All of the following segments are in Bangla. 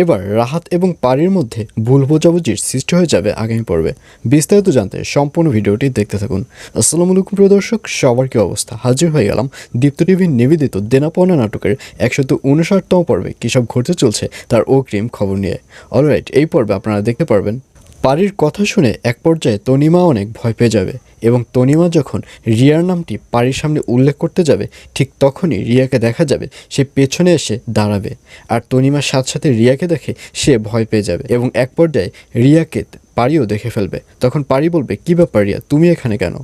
এবার রাহাত এবং পারির মধ্যে ভুল বোঝাবুঝির সৃষ্টি হয়ে যাবে আগামী পর্বে। বিস্তারিত জানতে সম্পূর্ণ ভিডিওটি দেখতে থাকুন। আসসালামু আলাইকুম, প্রিয় দর্শক। সবার কি অবস্থা? হাজির হয়ে গেলাম দীপ্ত টিভির নিবেদিত দেনাপনা নাটকের একশত উনষাটতম পর্বে। কী সব ঘটতে চলছে তার অগ্রিম খবর নিয়ে। অলরাইট এই পর্বে আপনারা দেখতে পারবেন পারির কথা শুনে এক পর্যায়ে তনিমা অনেক ভয় পেয়ে যাবে এবং তনিমা যখন রিয়ার নামটি পারির সামনে উল্লেখ করতে যাবে, ঠিক তখনই রিয়াকে দেখা যাবে, সে পেছনে এসে দাঁড়াবে। আর তনিমার সাথে সাথে রিয়াকে দেখে সে ভয় পেয়ে যাবে এবং এক পর্যায়ে রিয়াকে পারিও দেখে ফেলবে। তখন পারি বলবে, কী ব্যাপার রিয়া, তুমি এখানে কেন?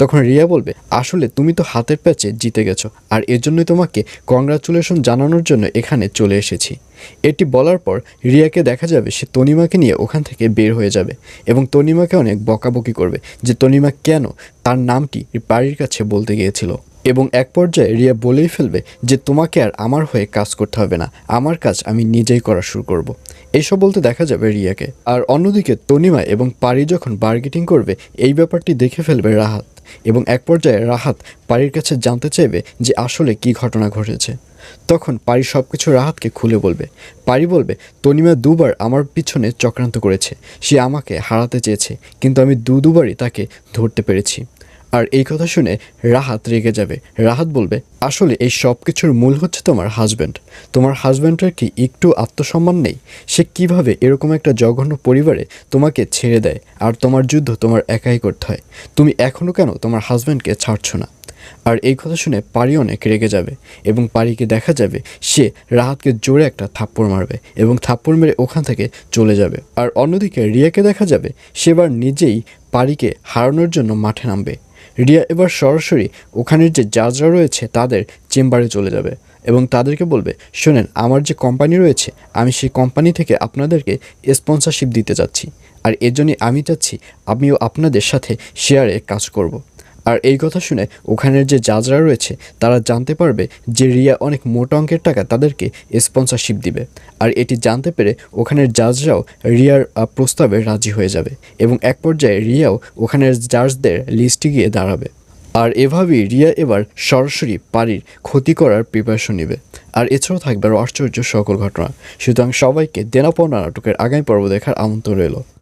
তখন রিয়া বলবে, আসলে তুমি তো হাতের প্যাচে জিতে গেছো, আর এর জন্যই তোমাকে কংগ্রাচুলেশন জানানোর জন্য এখানে চলে এসেছি। এটি বলার পর রিয়াকে দেখা যাবে সে তনিমাকে নিয়ে ওখান থেকে বের হয়ে যাবে এবং তনিমাকে অনেক বকাবকি করবে যে, তনিমা কেন তার নামটি বাড়ির কাছে বলতে গিয়েছিল? এবং এক পর্যায়ে রিয়া বলেই ফেলবে যে তোমাকে আর আমার হয়ে কাজ করতে হবে না, আমার কাজ আমি নিজেই করা শুরু করব। এইসব বলতে দেখা যাবে রিয়াকে। আর অন্যদিকে তনিমা এবং পারি যখন বার্গেটিং করবে, এই ব্যাপারটি দেখে ফেলবে রাহাত এবং এক পর্যায়ে রাহাত পারির কাছে জানতে চাইবে যে আসলে কি ঘটনা ঘটেছে। তখন পারি সব কিছু রাহাতকে খুলে বলবে। পারি বলবে, তনিমা দুবার আমার পিছনে চক্রান্ত করেছে। সে আমাকে হারাতে চেয়েছে, কিন্তু আমি দু দুবারই তাকে ধরতে পেরেছি। আর এই কথা শুনে রাহাত রেগে যাবে। রাহাত বলবে, আসলে এই সব কিছুর মূল হচ্ছে তোমার হাজব্যান্ড তোমার হাজব্যান্ডের কি একটু আত্মসম্মান নেই? সে কীভাবে এরকম একটা জঘন্য পরিবারে তোমাকে ছেড়ে দেয়? আর তোমার যুদ্ধ তোমার একাই করতে হয়। তুমি এখনও কেন তোমার হাজব্যান্ডকে ছাড়ছো না? আর এই কথা শুনে পারি অনেক রেগে যাবে এবং পারিকে দেখা যাবে সে রাহাতকে জোরে একটা থাপ্পড় মারবে এবং থাপ্পড় মেরে ওখান থেকে চলে যাবে। আর অন্যদিকে রিয়াকে দেখা যাবে, সেবার নিজেই পারিকে হারানোর জন্য মাঠে নামবে। রিয়া এবার সরাসরি ওখানের যে জাজরা রয়েছে তাদের চেম্বারে চলে যাবে এবং তাদেরকে বলবে, শোনেন, আমার যে কোম্পানি রয়েছে, আমি সেই কোম্পানি থেকে আপনাদেরকে স্পন্সরশিপ দিতে যাচ্ছি আর এর আমি চাচ্ছি, আমিও আপনাদের সাথে শেয়ারে কাজ করব। আর এই কথা শুনে ওখানের যে জাজরা রয়েছে, তারা জানতে পারবে যে রিয়া অনেক মোটা অঙ্কের টাকা তাদেরকে স্পন্সরশিপ দিবে। আর এটি জানতে পেরে ওখানের জাজরাও রিয়ার প্রস্তাবে রাজি হয়ে যাবে এবং এক পর্যায়ে রিয়াও ওখানের জাজদের লিস্টে গিয়ে দাঁড়াবে। আর এভাবেই রিয়া এবার সরাসরি পারির ক্ষতি করার প্রিপারেশন নেবে। আর এছাড়াও থাকবে আশ্চর্য সকল ঘটনা। সুতরাং সবাইকে দেনাপনা নাটকের আগামী পর্ব দেখার আমন্ত্রণ রইল।